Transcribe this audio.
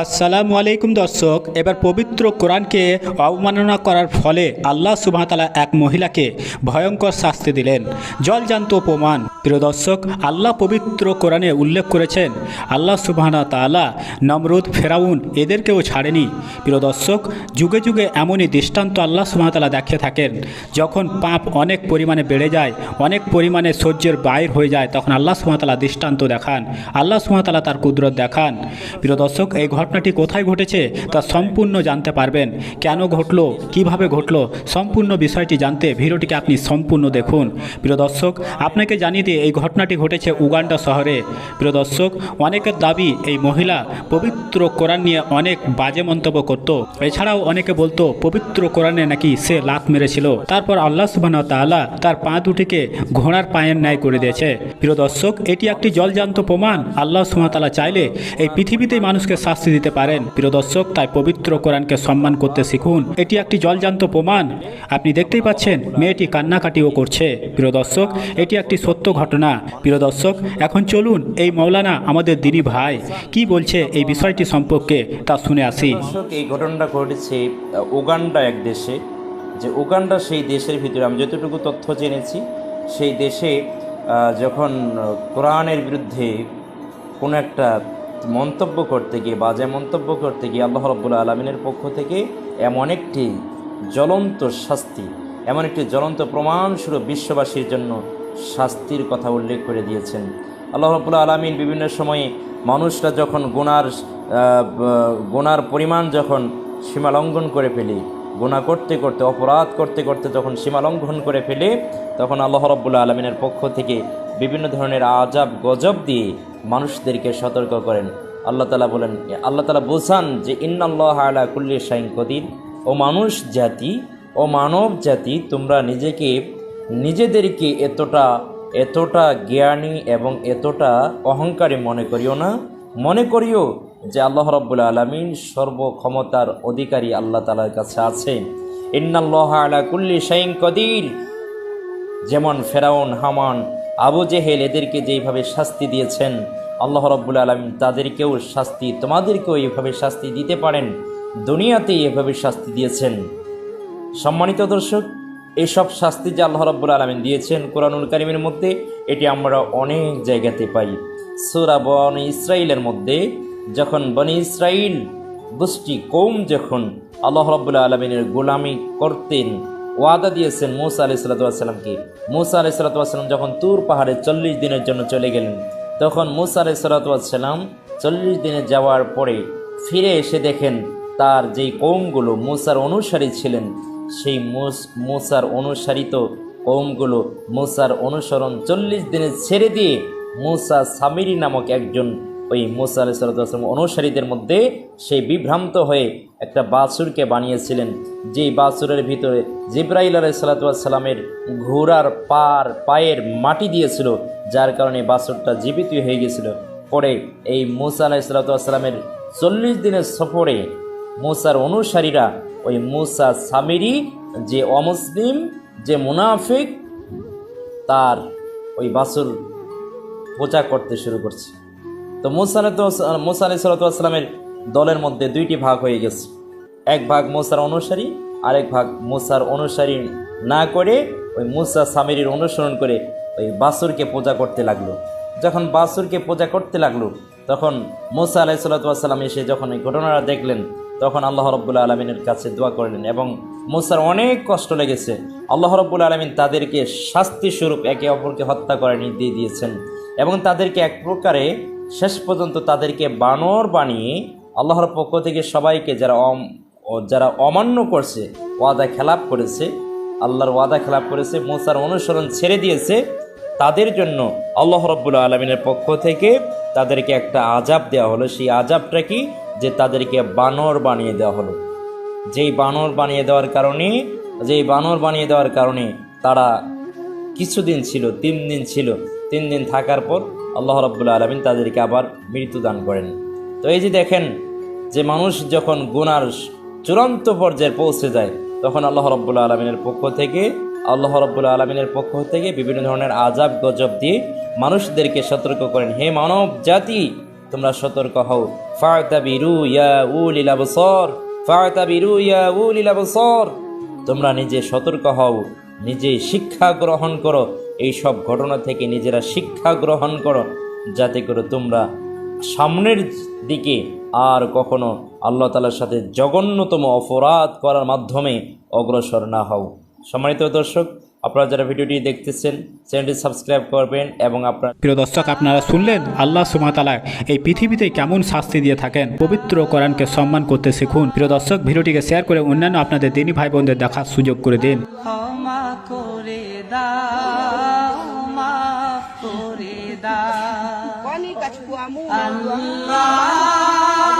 আসসালামু আলাইকুম দর্শক, এবার পবিত্র কোরআনকে অবমাননা করার ফলে আল্লাহ সুবাহতালা এক মহিলাকে ভয়ঙ্কর শাস্তি দিলেন। জলজান্ত প্রমাণ প্রিয় দর্শক, আল্লাহ পবিত্র কোরআনে উল্লেখ করেছেন, আল্লাহ সুবাহনা তালা নমরুদ, ফেরাউন এদেরকেও ছাড়েনি। প্রিয় দর্শক, যুগে যুগে এমনই দৃষ্টান্ত আল্লাহ সুবাহতালা দেখে থাকেন, যখন পাপ অনেক পরিমাণে বেড়ে যায়, অনেক পরিমাণে সহ্যের বাইর হয়ে যায়, তখন আল্লাহ সুবাহতালা দৃষ্টান্ত দেখান, আল্লাহ সুবাহতালা তার কুদরত দেখান। প্রিয় দর্শক, এই ঘটনাটি কোথায় ঘটেছে তা সম্পূর্ণ জানতে পারবেন। কেন ঘটলো? কীভাবে ঘটলো? সম্পূর্ণ বিষয়টি জানতে ভিডিওটিকে আপনি সম্পূর্ণ দেখুন। প্রিয় দর্শক, আপনাকে জানিয়ে দিই, এই ঘটনাটি ঘটেছে উগান্ডা শহরে। প্রিয় দর্শক, অনেকের দাবি, এই মহিলা পবিত্র কোরআন নিয়ে অনেক বাজে মন্তব্য করত। এছাড়াও অনেকে বলতো, পবিত্র কোরআনে নাকি সে লাত মেরেছিল। তারপর আল্লাহ সুবাহ তাআলা তার পা দুটিকে ঘোড়ার পায়ের ন্যায় করে দিয়েছে। প্রিয় দর্শক, এটি একটি জলজান্ত প্রমাণ। আল্লাহ সুবাহ তাআলা চাইলে এই পৃথিবীতেই মানুষকে শাস্তি দিতে পারেন। প্রিয় দর্শক, তাই পবিত্র কোরআনকে সম্মান করতে শিখুন। এটি একটি জলজান্ত প্রমাণ। আপনি দেখতেই পাচ্ছেন, মেয়েটি কান্নাকাটিও করছে। প্রিয় দর্শক, এটি একটি সত্য ঘটনা। প্রিয় দর্শক, এখন চলুন এই মৌলানা আমাদের দিনী ভাই কি বলছে এই বিষয়টি সম্পর্কে তা শুনে আসি। এই ঘটনাটা ঘটেছে উগান্ডা এক দেশে। যে উগান্ডা সেই দেশের ভিতরে, আমি যতটুকু তথ্য জেনেছি, সেই দেশে যখন কোরআনের বিরুদ্ধে কোনো একটা মন্তব্য করতে গিয়ে, বাজে মন্তব্য করতে গিয়ে আল্লাহ রব্বুল আলমিনের পক্ষ থেকে এমন একটি জ্বলন্ত শাস্তি, এমন একটি জ্বলন্ত প্রমাণস্বরূপ বিশ্ববাসীর জন্য শাস্তির কথা উল্লেখ করে দিয়েছেন। আল্লাহ রব্বুল আলমিন বিভিন্ন সময়ে মানুষরা যখন গুনার গুনার পরিমাণ যখন সীমা লঙ্ঘন করে ফেলে গুণা করতে করতে, অপরাধ করতে করতে যখন সীমা লঙ্ঘন করে ফেলে, তখন আল্লাহ রব্বুল আলমিনের পক্ষ থেকে বিভিন্ন ধরনের আজাব গজব দিয়ে মানুষদেরকে সতর্ক করেন। আল্লাহ তালা বলেন আল্লাহ তালা বোঝান যে, ইন্নাল্লাহ আলা কুল্লি শাইন কদির। ও মানুষ জাতি, ও মানব জাতি, তোমরা নিজেকে, নিজেদেরকে এতটা এতটা জ্ঞানী এবং এতটা অহংকারী মনে করিও না। মনে করিও যে আল্লাহ রব্বুল আলমিন সর্বক্ষমতার অধিকারী আল্লাহ তালার কাছে আছে ইন্নাল্লাহ আলা কুল্লি শাইন কদির। যেমন ফেরাউন, হামান, আবু জেহেল এদেরকে যেইভাবে শাস্তি দিয়েছেন, আল্লাহ রব্বুল আলমিন তাদেরকেও শাস্তি, তোমাদেরকেও এইভাবে শাস্তি দিতে পারেন, দুনিয়াতেই এভাবে শাস্তি দিয়েছেন। সম্মানিত দর্শক এইসব শাস্তি যে আল্লাহ রব্বুল আলমিন দিয়েছেন কোরআনুল কারিমের মধ্যে, এটি আমরা অনেক জায়গাতে পাই। সুরা বন ইসরাইলের মধ্যে যখন বনি ইসরাইল গোষ্ঠী, কৌম যখন আল্লাহ রব্বুল আলমিনের গোলামি করতেন, ওয়াদা দিয়েছেন মুসা আলি সাল্লাতামকে মুসা আলি সাল্লাতাম যখন তুর পাহাড়ে চল্লিশ দিনের জন্য চলে গেলেন, তখন মুসা আলি সাল্লাতাম চল্লিশ দিনে যাওয়ার পরে ফিরে এসে দেখেন তার যেই কৌমগুলো মৌসার অনুসারী ছিলেন, সেই মুস- মুসার অনুসারিত কৌমগুলো মুসার অনুসরণ চল্লিশ দিনে ছেড়ে দিয়ে মুসা সামিরি নামক একজন ওই মুসা আলি সাল্লাম অনুসারীদের মধ্যে সেই বিভ্রান্ত হয়ে একটা বাসুরকে বানিয়েছিলেন। যেই বাসুরের ভিতরে জিব্রাইল আলাই সাল্লাতামের ঘোড়ার পার, পায়ের মাটি দিয়েছিল, যার কারণে বাসুরটা জীবিত হয়ে গেছিল পরে এই মুসা আলাই সাল্লাতামের চল্লিশ দিনের সফরে মোসার অনুসারীরা ওই মুসা সামিরি, যে অমুসলিম, যে মুনাফিক, তার ওই বাসুর পূজা করতে শুরু করছে। তো মুসা আলাই- মুসা আলি সাল্লামের দলের মধ্যে দুইটি ভাগ হয়ে গেছে। এক ভাগ মুসার অনুসারী, আরেক ভাগ মুসার অনুসারী না করে ওই মুসা সামিরির অনুসরণ করে ওই বাসুরকে পূজা করতে লাগল। যখন বাসুরকে পূজা করতে লাগল, তখন মুসা আলাই সাল্লাম এসে যখন এই ঘটনাটা দেখলেন, তখন আল্লাহ রব্বুল্লা আলমিনের কাছে দোয়া করলেন এবং মুসার অনেক কষ্ট লেগেছে। আল্লাহ রব্বুল আলমিন তাদেরকে শাস্তি স্বরূপ একে অপরকে হত্যা করে নির্দেশ দিয়েছেন এবং তাদেরকে এক প্রকারে শেষ পর্যন্ত তাদেরকে বানর বানিয়ে আল্লাহর পক্ষ থেকে সবাইকে যারা যারা অমান্য করছে, ওয়াদা খেলাপ করেছে, আল্লাহর ওয়াদা খেলাপ করেছে, মুসার অনুসরণ ছেড়ে দিয়েছে, তাদের জন্য আল্লাহ রব্বুল আলমিনের পক্ষ থেকে তাদেরকে একটা আজাব দেওয়া হলো। সেই আজাবটা কি? যে তাদেরকে বানর বানিয়ে দেওয়া হলো। যেই বানর বানিয়ে দেওয়ার কারণে, যেই বানর বানিয়ে দেওয়ার কারণে তারা কিছুদিন ছিল, তিন দিন ছিল তিন দিন থাকার পর আল্লাহ রব্বুল্লা আলমিন তাদেরকে আবার মৃত্যু দান করেন। তো এই যে দেখেন যে মানুষ যখন গুনার চূড়ান্ত পর্যায়ে পৌঁছে যায়, তখন আল্লাহ রব্বুল্লা আলমিনের পক্ষ থেকে, আল্লাহ রব্বুল্লা আলমিনের পক্ষ থেকে বিভিন্ন ধরনের আজাব গজব দিয়ে মানুষদেরকে সতর্ক করেন। হে মানব জাতি, তোমরা সতর্ক হও। ফাতাবিরু ইয়া ইয়া তোমরা নিজে সতর্ক হও, নিজে শিক্ষা গ্রহণ করো। এই সব ঘটনা থেকে নিজেরা শিক্ষা গ্রহণ করো, যাতে করে তোমরা সামনের দিকে আর কখনো আল্লাহ তালার সাথে জঘন্যতম অপরাধ করার মাধ্যমে অগ্রসর না হও। সম্মানিত দর্শক, আপনারা যারা ভিডিওটি দেখতেছেন, চ্যানেলটি সাবস্ক্রাইব করবেন এবং আপনার প্রিয় দর্শক, আপনারা শুনলেন আল্লাহ সুমাতালা এই পৃথিবীতে কেমন শাস্তি দিয়ে থাকেন, পবিত্র কোরআনকে সম্মান করতে শিখুন। প্রিয় দর্শক, ভিডিওটিকে শেয়ার করে অন্যান্য আপনাদের দিনী ভাই বোনদের দেখার সুযোগ করে দিন। Allah.